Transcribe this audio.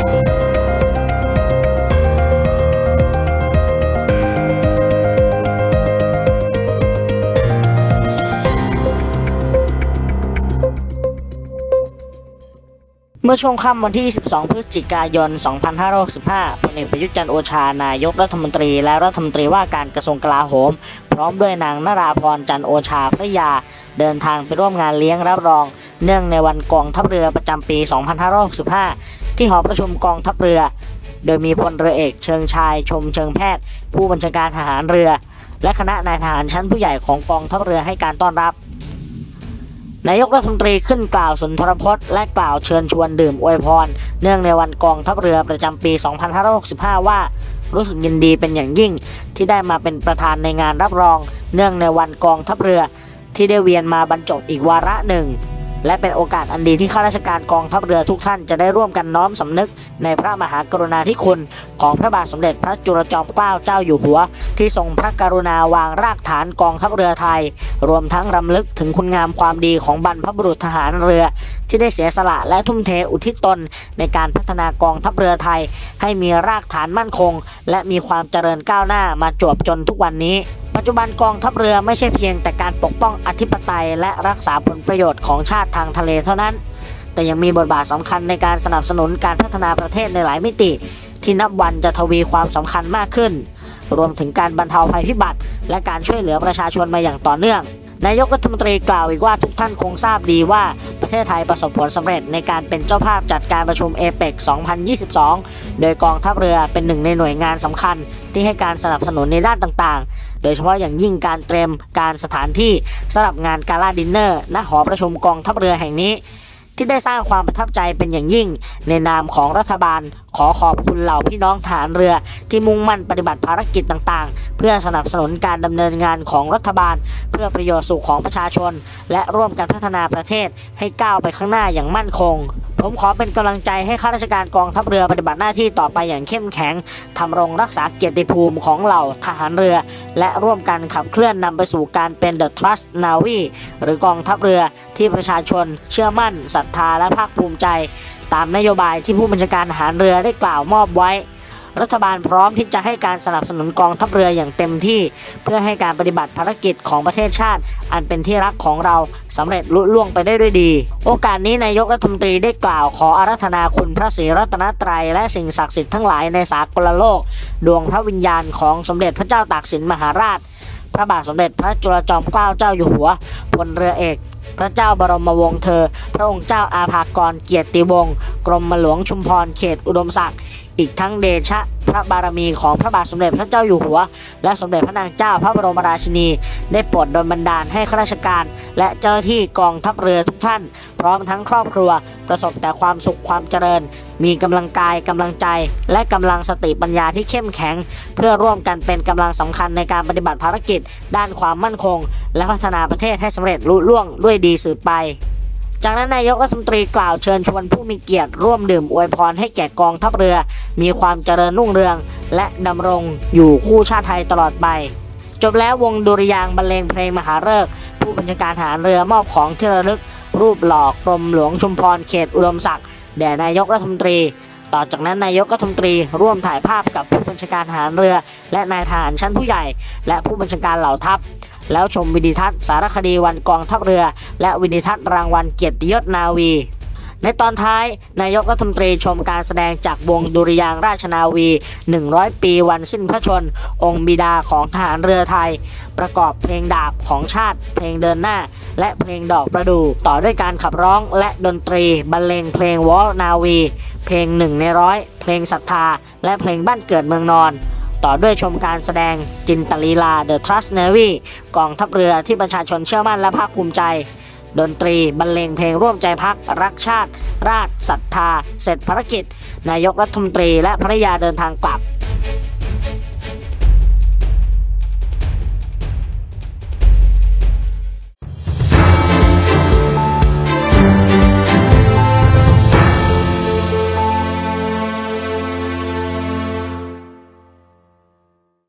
เมื่อช่วงค่ำวันที่22พฤศจิกายน 2565พลเอกประยุทธ์จันโอชา นายกรัฐมนตรีและรัฐมนตรีว่าการกระทรวงกลาโหม พร้อมด้วยนางนราพรจันโอชาภริยา เดินทางไปร่วมงานเลี้ยงรับรอง เนื่องในวันกองทัพเรือประจำปี 2565 ที่หอประชุมกองทัพเรือ โดยมีพลเรือเอกเชิงชายชมเชิงแพทย์ ผู้บัญชาการทหารเรือ และคณะนายทหารชั้นผู้ใหญ่ของกองทัพเรือให้การต้อนรับนายกรัฐมนตรีขึ้นกล่าวสุนทรพจน์และกล่าวเชิญชวนดื่มอวยพร เนื่องในวันกองทัพเรือประจำปี 2565 ว่า รู้สึกยินดีเป็นอย่างยิ่ง ที่ได้มาเป็นประธานในงานรับรอง เนื่องในวันกองทัพเรือ ที่ได้เวียนมาบรรจบอีกวาระหนึ่ง และเป็นโอกาสอันดีที่ข้าราชการกองทัพเรือทุกท่านจะได้ร่วมกันน้อมสำนึก ในพระมหากรุณาธิคุณ ของพระบาทสมเด็จพระจุลจอมเกล้าเจ้าอยู่หัว ที่ทรงพระกรุณาวางรากฐานกองทัพเรือไทย รวมทั้งรำลึกถึงคุณงามความดีของบรรพบุรุษทหารเรือ ที่ได้เสียสละและทุ่มเทอุทิศตน ในการพัฒนากองทัพเรือไทย ให้มีรากฐานมั่นคง และมีความเจริญก้าวหน้ามาจวบจนทุกวันนี้ ปัจจุบันกองทัพเรือไม่ใช่เพียงแต่การปกป้องอธิปไตยและรักษาผลประโยชน์ของชาติทางทะเลเท่านั้น แต่ยังมีบทบาทสำคัญในการสนับสนุนการพัฒนาประเทศในหลายมิติ ที่นับวันจะทวีความสำคัญมากขึ้น รวมถึงการบรรเทาภัยพิบัติ และการช่วยเหลือประชาชนมาอย่างต่อเนื่อง นายกรัฐมนตรีกล่าวอีกว่าทุกท่านคงทราบดีว่าประเทศไทยประสบผลสำเร็จในการเป็นเจ้าภาพจัดการประชุมเอเปก2022 โดยกองทัพเรือเป็นหนึ่งในหน่วยงานสำคัญ ที่ให้การสนับสนุนในด้านต่างๆ โดยเฉพาะอย่างยิ่งการเตรียมการสถานที่สำหรับงานกาลาดินเนอร์ณหอประชุมกองทัพเรือแห่งนี้ ที่ได้สร้างความประทับใจเป็นอย่างยิ่ง ในนามของรัฐบาลขอขอบคุณเหล่าพี่น้องทหารเรือที่มุ่งมั่นปฏิบัติภารกิจต่างๆ เพื่อสนับสนุนการดำเนินงานของรัฐบาล เพื่อประโยชน์สุขของประชาชน และร่วมกันพัฒนาประเทศให้ก้าวไปข้างหน้าอย่างมั่นคง ผมขอเป็นกำลังใจให้ข้าราชการกองทัพเรือปฏิบัติหน้าที่ต่อไปอย่างเข้มแข็งทำรงรักษาเกียรติภูมิของเหล่าทหารเรือ และร่วมกันขับเคลื่อนนำไปสู่การเป็น The Trust Navy หรือกองทัพเรือที่ประชาชนเชื่อมั่นศรัทธาและภาคภูมิใจ ตามนโยบายที่ผู้บัญชาการทหารเรือได้กล่าวมอบไว้ รัฐบาลพร้อมที่จะให้การสนับสนุนกองทัพเรืออย่างเต็มที่ เพื่อให้การปฏิบัติภารกิจของประเทศชาติ อันเป็นที่รักของเราสำเร็จลุล่วงไปได้ด้วยดี โอกาสนี้นายกรัฐมนตรีได้กล่าวขออาราธนาคุณพระศรีรัตนตรัยและสิ่งศักดิ์สิทธิ์ทั้งหลายในสากลโลก ดวงพระวิญญาณของสมเด็จพระเจ้าตากสินมหาราช พระบาทสมเด็จพระจุลจอมเกล้าเจ้าอยู่หัวพลเรือเอก พระเจ้าบรมวงศ์เธอ พระองค์เจ้าอาภากรเกียรติวงศ์กรมหลวงชุมพรเขตอุดมศักดิ์อีกทั้งเดชะพระบารมีของพระบาทสมเด็จพระเจ้าอยู่หัว และสมเด็จพระนางเจ้าพระบรมราชินี ได้โปรดดลบันดาลให้ข้าราชการ และเจ้าหน้าที่กองทัพเรือทุกท่าน พร้อมทั้งครอบครัว ประสบแต่ความสุขความเจริญ มีกำลังกายกำลังใจ และกำลังสติปัญญาที่เข้มแข็ง เพื่อร่วมกันเป็นกำลังสำคัญในการปฏิบัติภารกิจ ด้านความมั่นคงและพัฒนาประเทศให้สำเร็จลุล่วงด้วยดีสืบไป จากนั้นนายกรัฐมนตรีกล่าวเชิญชวนผู้มีเกียรติร่วมดื่มอวยพรให้แก่กองทัพเรือ มีความเจริญรุ่งเรือง และดำรงอยู่คู่ชาติไทยตลอดไป จบแล้ววงดุริยางบรรเลงเพลงมหาฤกษ์ผู้บัญชาการทหารเรือมอบของที่ระลึก รูปหล่อกรมหลวงชุมพรเขตอุดมศักดิ์แด่นายกรัฐมนตรีต่อจากนั้นนายกรัฐมนตรีร่วมถ่ายภาพกับผู้บัญชาการทหารเรือ และนายทหารชั้นผู้ใหญ่ และผู้บัญชาการเหล่าทัพ แล้วชมวิดีทัศน์สารคดีวันกองทัพเรือ และวิดีทัศน์รางวัลเกียรติยศนาวีในตอนท้าย นายกรัฐมนตรีชมการแสดงจากวงดุริยางราชนาวี 100 ปีวันสิ้นพระชน องค์บิดาของทหารเรือไทย ประกอบเพลงดาบของชาติ เพลงเดินหน้า และเพลงดอกประดู่ต่อด้วยการขับร้องและดนตรีบรรเลงเพลงวอลนาวี เพลงหนึ่งในร้อยเพลงศรัทธา และเพลงบ้านเกิดเมืองนอน ต่อด้วยชมการแสดงจินตลีลา The Trust Navy กองทัพเรือที่ประชาชนเชื่อมั่นและภาคภูมิใจ ดนตรีบรรเลงเพลงร่วมใจพักรักชาติ ราชศรัทธา เสร็จภารกิจ นายกรัฐมนตรีและภรรยาเดินทางกลับ